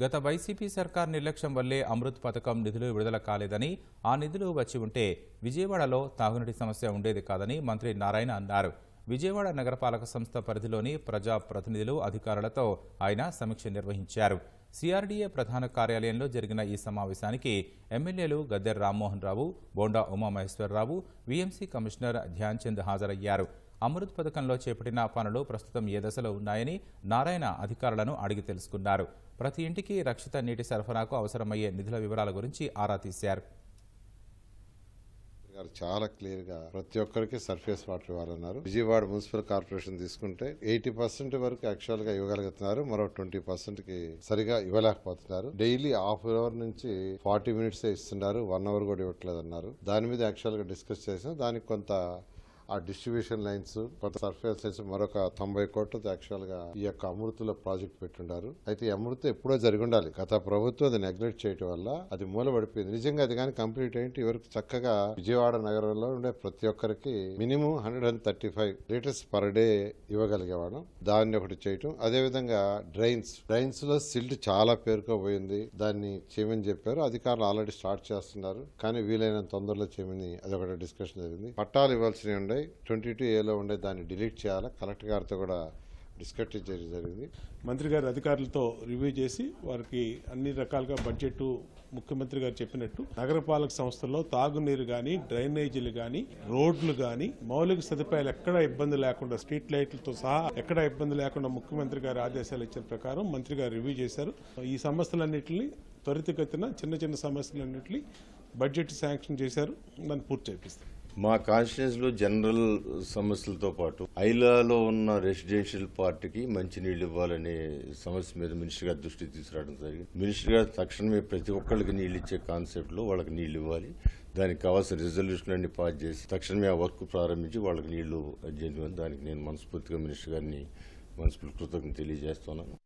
గత వైసీపీ సర్కార్ నిర్లక్ష్యం వల్లే అమృత్ పథకం నిధులు విడుదల కాలేదని ఆ నిధులు వచ్చి ఉంటే విజయవాడలో తాగునీటి సమస్య ఉండేది కాదని మంత్రి నారాయణ అన్నారు. విజయవాడ నగరపాలక సంస్థ పరిధిలోని ప్రజా ప్రతినిధులు అధికారులతో ఆయన సమీక్ష నిర్వహించారు. సిఆర్డీఏ ప్రధాన కార్యాలయంలో జరిగిన ఈ సమావేశానికి ఎమ్మెల్యేలు గద్దెర్ రామ్మోహన్ రావు బోండా ఉమామహేశ్వరరావు వీఎంసీ కమిషనర్ ధ్యాన్ చంద్ హాజరయ్యారు. అమృత్ పథకంలో చేపట్టిన పనులు ప్రస్తుతం ఏ దశలో ఉన్నాయని నారాయణ అధికారులను అడిగి తెలుసుకున్నారు. ప్రతి ఇంటికి రక్షిత నీటి సరఫరాకు అవసరమయ్యే నిధుల వివరాల గురించి ఆరా తీశారు. గారు చాలా క్లియర్గా ప్రతి ఒక్కరికి సర్ఫేస్ వాటర్ ఇవ్వాలన్నారు. విజయవాడ మున్సిపల్ కార్పొరేషన్ తీసుకుంటే ఎయిటీ పర్సెంట్ వరకు యాక్చువల్గా ఇవ్వగలుగుతున్నారు. మరో ట్వంటీ పర్సెంట్కి సరిగా ఇవ్వలేకపోతున్నారు. డైలీ హాఫ్ అవర్ నుంచి ఫార్టీ మినిట్స్ ఇస్తున్నారు. వన్ అవర్ కూడా ఇవ్వట్లేదు అన్నారు దాని మీద యాక్చువల్గా డిస్కస్ చేసిన దానికి కొంత ఆ డిస్ట్రిబ్యూషన్ లైన్స్ కొత్త సర్ఫేస్ లైన్స్ మరొక తొంభై కోట్లతో యాక్చువల్గా ఈ యొక్క అమృతుల ప్రాజెక్ట్ పెట్టుండారు. అయితే ఈ అమృత ఎప్పుడో జరిగి ఉండాలి గత ప్రభుత్వం అది నెగ్లెక్ట్ చేయడం వల్ల అది మూలబడిపోయింది. నిజంగా అది కానీ కంప్లీట్ అయింటి ఇవరకు చక్కగా విజయవాడ నగరంలో ఉండే ప్రతి ఒక్కరికి minimum hundred and thirty five litres per day ఇవ్వగలిగేవాళ్ళం. దాన్ని ఒకటి చేయటం. అదే విధంగా డ్రైన్స్ డ్రైన్స్లో సిల్ట్ చాలా పేరుకోబోయింది దాన్ని చేయమని చెప్పారు. అధికారులు ఆల్రెడీ స్టార్ట్ చేస్తున్నారు. కానీ వీలైనంత తొందరలో చేయమని అదొకటి డిస్కషన్ జరిగింది. పట్టాలు ఇవ్వాల్సినవి ఉన్నాయి ట్వంటీ టూ ఏలో ఉండే దాన్ని డిలీట్ చేయాలా? కలెక్టర్ గారితో కూడా డిస్కస్ చేయడం జరిగింది. మంత్రి గారి అధికారులతో రివ్యూ చేసి వారికి అన్ని రకాలుగా బడ్జెట్ ముఖ్యమంత్రి గారు చెప్పినట్టు నగరపాలక సంస్థల్లో తాగునీరు కానీ డ్రైనేజీలు కానీ రోడ్లు కానీ మౌలిక సదుపాయాలు ఎక్కడ ఇబ్బంది లేకుండా స్ట్రీట్ లైట్లతో సహా ఎక్కడ ఇబ్బంది లేకుండా ముఖ్యమంత్రి గారి ఆదేశాలు ఇచ్చిన ప్రకారం మంత్రి గారు రివ్యూ చేశారు. ఈ సమస్యలన్నింటినీ త్వరితగతిన చిన్న చిన్న సమస్యలన్నింటినీ బడ్జెట్ శాంక్షన్ చేశారు. దాన్ని పూర్తి చేపిస్తారు. మా కాన్స్టిట్యూన్స్లో జనరల్ సమస్యలతో పాటు ఐలాలో ఉన్న రెసిడెన్షియల్ పార్టీకి మంచి నీళ్ళు ఇవ్వాలనే సమస్య మీద మినిస్టర్ గారి దృష్టికి తీసుకురావడం జరిగింది. మినిస్టర్ గారు తక్షణమే ప్రతి ఒక్కళ్ళకి నీళ్ళు ఇచ్చే కాన్సెప్ట్లో వాళ్ళకి నీళ్ళు ఇవ్వాలి. దానికి కావాల్సిన రిజల్యూషన్ అన్ని పాస్ చేసి తక్షణమే ఆ వర్క్ ప్రారంభించి వాళ్ళకి నీళ్ళు చేయడం దానికి నేను మనస్ఫూర్తిగా మినిస్టర్ గారిని మనస్ఫూర్తి కృతజ్ఞత తెలియజేస్తున్నాను.